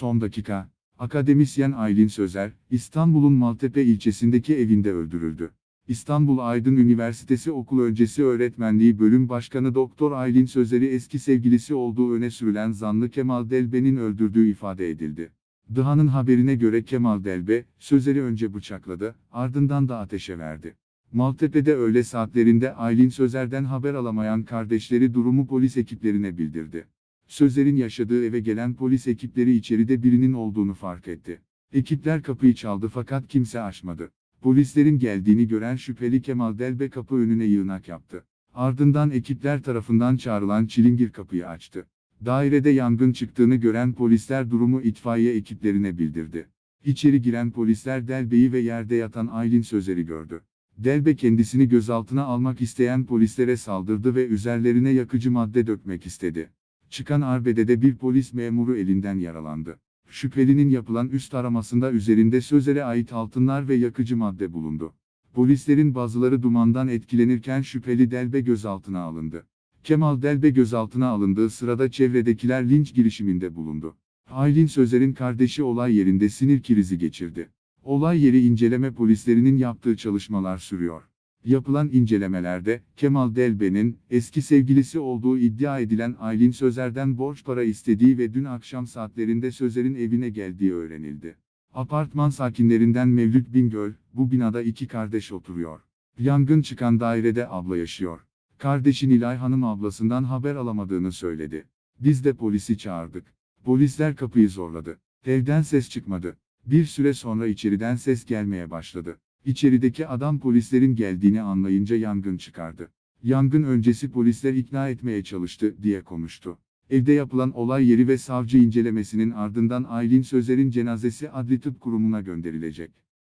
Son dakika, akademisyen Aylin Sözer, İstanbul'un Maltepe ilçesindeki evinde öldürüldü. İstanbul Aydın Üniversitesi okul öncesi öğretmenliği bölüm başkanı Doktor Aylin Sözer'i eski sevgilisi olduğu öne sürülen zanlı Kemal Delbe'nin öldürdüğü ifade edildi. DİHA'nın haberine göre Kemal Delbe, Sözer'i önce bıçakladı, ardından da ateşe verdi. Maltepe'de öğle saatlerinde Aylin Sözer'den haber alamayan kardeşleri durumu polis ekiplerine bildirdi. Sözer'in yaşadığı eve gelen polis ekipleri içeride birinin olduğunu fark etti. Ekipler kapıyı çaldı fakat kimse açmadı. Polislerin geldiğini gören şüpheli Kemal Delbe kapı önüne yığınak yaptı. Ardından ekipler tarafından çağrılan çilingir kapıyı açtı. Dairede yangın çıktığını gören polisler durumu itfaiye ekiplerine bildirdi. İçeri giren polisler Delbe'yi ve yerde yatan Aylin Sözer'i gördü. Delbe kendisini gözaltına almak isteyen polislere saldırdı ve üzerlerine yakıcı madde dökmek istedi. Çıkan arbedede bir polis memuru elinden yaralandı. Şüphelinin yapılan üst aramasında üzerinde Sözer'e ait altınlar ve yakıcı madde bulundu. Polislerin bazıları dumandan etkilenirken şüpheli Delbe gözaltına alındı. Kemal Delbe gözaltına alındığı sırada çevredekiler linç girişiminde bulundu. Aylin Sözer'in kardeşi olay yerinde sinir krizi geçirdi. Olay yeri inceleme polislerinin yaptığı çalışmalar sürüyor. Yapılan incelemelerde, Kemal Delbe'nin, eski sevgilisi olduğu iddia edilen Aylin Sözer'den borç para istediği ve dün akşam saatlerinde Sözer'in evine geldiği öğrenildi. Apartman sakinlerinden Mevlüt Bingöl, bu binada iki kardeş oturuyor. Yangın çıkan dairede abla yaşıyor. Kardeşi Nilay Hanım ablasından haber alamadığını söyledi. Biz de polisi çağırdık. Polisler kapıyı zorladı. Evden ses çıkmadı. Bir süre sonra içeriden ses gelmeye başladı. İçerideki adam polislerin geldiğini anlayınca yangın çıkardı. Yangın öncesi polisler ikna etmeye çalıştı, diye konuştu. Evde yapılan olay yeri ve savcı incelemesinin ardından Aylin Sözer'in cenazesi Adli Tıp Kurumu'na gönderilecek.